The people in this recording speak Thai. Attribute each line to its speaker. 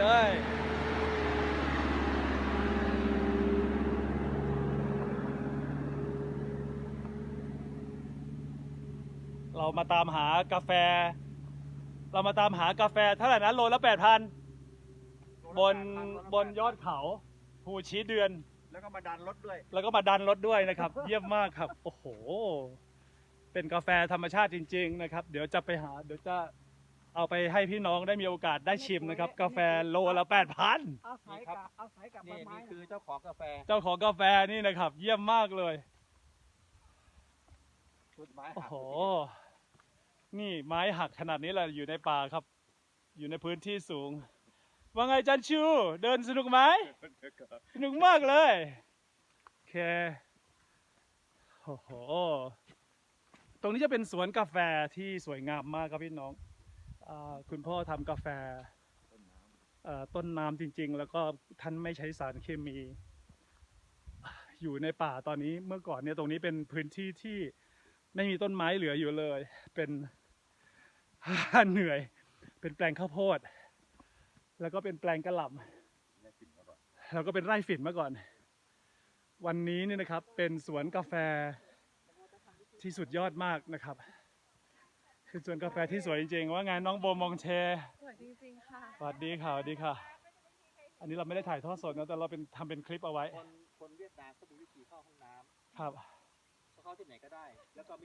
Speaker 1: เลยเรามาตามหากาแฟ เรามาตามหากาแฟเท่าไหร่นะโลละแปดพันบนบนยอดเขาภูชี้เดือน
Speaker 2: แล้วก็มาดันรถด้วย
Speaker 1: แล้วก็มาดันรถด้วยนะครับ เยี่ยมมากครับ โอ้โห เป็นกาแฟธรรมชาติจริง ๆ นะครับ เดี๋ยวจะไปหา เดี๋ยวจะ เอาไปให้พี่น้องได้มีโอกาสได้ชิมนะครับ กาแฟโลละแปดพัน
Speaker 3: เอาสายกับเอาสายกับใบ
Speaker 2: นี่
Speaker 3: ไม้
Speaker 2: นี่คือเจ้าของกาแฟ
Speaker 1: เจ้าของกาแฟนี่นะครับ เยี่ยมมากเลย
Speaker 2: ชุดไม้
Speaker 1: โอ้
Speaker 2: หัก
Speaker 1: โหนี่ไม้หักขนาดนี้แหละอยู่ในป่าครับ อยู่ในพื้นที่สูง ว่าไงจันชู เดินสนุกไหมสนุกมากเลยโอเคโอ้โห ตรงนี้จะเป็นสวนกาแฟที่สวยงามมากครับพี่น้องอา คุณพ่อทำกาแฟต้นน้ำจริง ๆ แล้วก็ท่านไม่ใช้สารเคมี อยู่ในป่าตอนนี้เมื่อก่อนเนี่ยตรงนี้เป็นพื้นที่ที่ไม่มีต้นไม้เหลืออยู่เลย เป็นเหนื่อย เป็นแปลงข้าวโพด แล้วก็เป็นแปลงกระหล่ำแล้วก็เป็นไร่ฝิ่นเมื่อก่อน วันนี้เนี่ยนะครับเป็นสวนกาแฟที่สุดยอดมากนะครับ คือสวนกาแฟที่สวยจริงๆ ว่าไงน้องโบมองเช
Speaker 4: สวยจริงๆค่ะ
Speaker 1: สวัสดีค่ะสวัสดีค่ะ อันนี้เราไม่ได้ถ่ายทอดสดนะแต่เราเป็นทำเป็นคลิปเอาไว้
Speaker 2: คนคนเวียดนามก็มีวิธีเข้าห้องน้ำ
Speaker 1: ครับ
Speaker 2: เขาเข้าที่ไหนก็ได้ แล้วก็ไม่มี